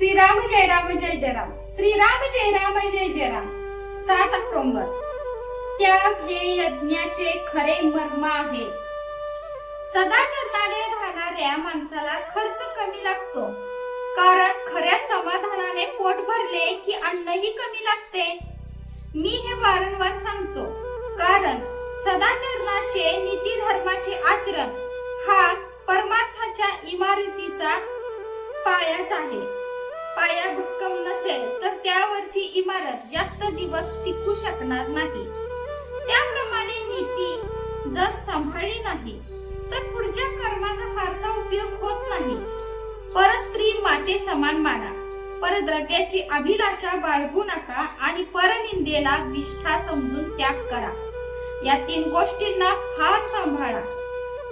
श्रीराम जय राम जय जय राम श्रीराम जय राम जय जय राम सात ऑक्टोबर. त्याग हे यज्ञाचे खरे मर्म आहे. सदा चरणारे राहणाऱ्या माणसाला खर्च कमी लागतो. कारण खऱ्या समाधानाने पोट भरले की अन्नही कमी लागते. मी हे वारंवार सांगतो. कारण सदाचरणाचे नीती धर्माचे आचरण हा परमार्थाच्या इमारतीचा पायाच आहे. पाया भक्कम नसेल तर त्यावरची इमारत जास्त दिवस टिकू शकणार नाही. त्याप्रमाणे नीती जर सांभाळली नाही तर पुढच्या कर्माचा फारसा उपयोग होत नाही. परस्त्री माते समान माना परद्रव्याची अभिलाषा बाळगू नका आणि परनिंदेला विष्ठा समजून त्याग करा. या तीन गोष्टींना फार सांभाळा.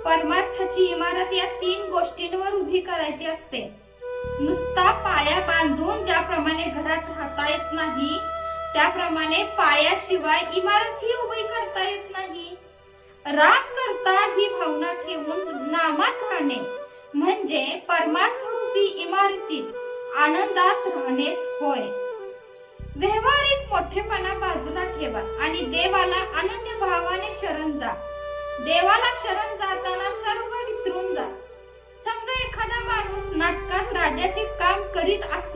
परमार्थाची इमारत या तीन गोष्टींवर उभी करायची असते. नुसता पाया बांधून ज्याप्रमाणे घरात राहता येत नाही त्याप्रमाणे पायाशिवाय इमारतही उभी करता येत नाही. राग करता ही भावना ठेवून नामात राहणे म्हणजे परमार्थ रूपी इमारतीत आनंदात राहणेच होय. व्यवहारिक मोठेपणा बाजूला ठेवा आणि देवाला अनन्य भावाने शरण जा. देवाला शरण जाताना सर्व विसरून जा.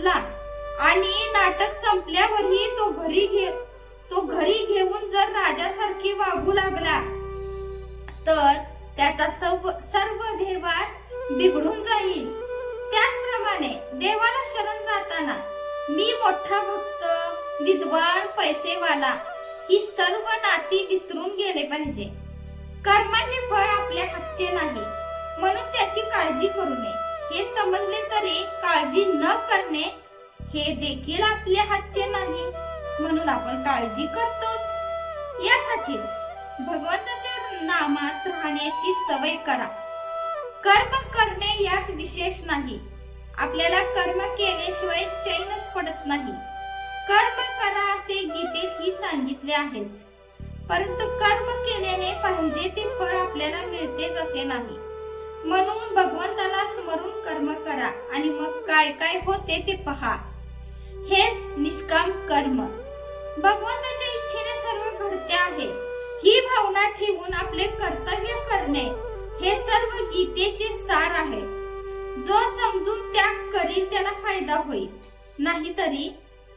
बसला आणि नाटक संपल्यावरही तो घरी घे तो घरी घेऊन जर राजासारखे वागू लागला तर त्याचा सर्व सर्व व्यवहार बिघडून जाईल. त्याचप्रमाणे देवाला शरण जाताना मी मोठा भक्त विद्वान पैसेवाला ही सर्व नाती विसरून गेले पाहिजे. कर्माचे फळ आपल्या हातचे नाही म्हणून त्याची काळजी करू नये. हे समजले तरी काळजी न करणे हे देखील आपल्या हातचे नाही. म्हणून आपण काळजी करतोच. यासाठीच भगवंताच्या नामात राहण्याची सवय करा. कर्म करणे यात विशेष नाही. आपल्याला कर्म केल्याशिवाय चैनच पडत नाही. कर्म करा असे गीतेत ही सांगितले आहेच परंतु कर्म केल्याने पाहिजे ते फळ आपल्याला मिळतेच असे नाही. म्हणून भगवंताला आणि मग काय काय होते ते पहा. हेच निष्काम कर्म. भगवंताच्या इच्छेने सर्व घडते आहे. ही भावना ठेवून आपले कर्तव्य करणे हे सर्व गीतेचे सार आहे. जो समजून त्याग करील त्याला फायदा होईल. नाहीतरी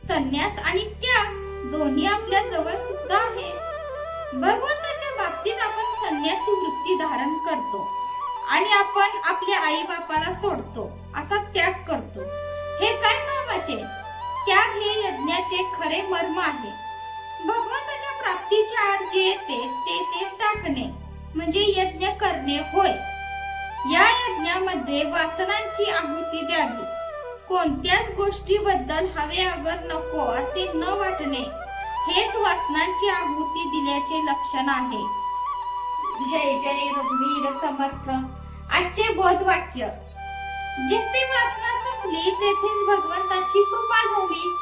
संन्यास आणि त्याग दोन्ही आपल्या जवळ सुद्धा आहे. भगवंताच्या बाबतीत आपण संन्यासी वृत्ती धारण करतो. आणि आपण आपल्या आई बापाला सोडतो असा त्याग करतो. हे काय कामाचे? त्याग हे यज्ञाचे खरे मर्म आहे. भगवंताच्या प्राप्तीच्या आड जे येते ते ते टाकणे म्हणजे यज्ञ करणे होय. या यज्ञामध्ये वासनांची आहुती द्यावी. कोणत्याच गोष्टीबद्दल हवे अगर नको असे न वाटणे हेच वासनांची आहुती दिल्याचे लक्षण आहे. जय जय रघुवीर समर्थ. आजचे बोध वाक्य. जेथे वासना संपली तेथेच भगवंताची कृपा झाली.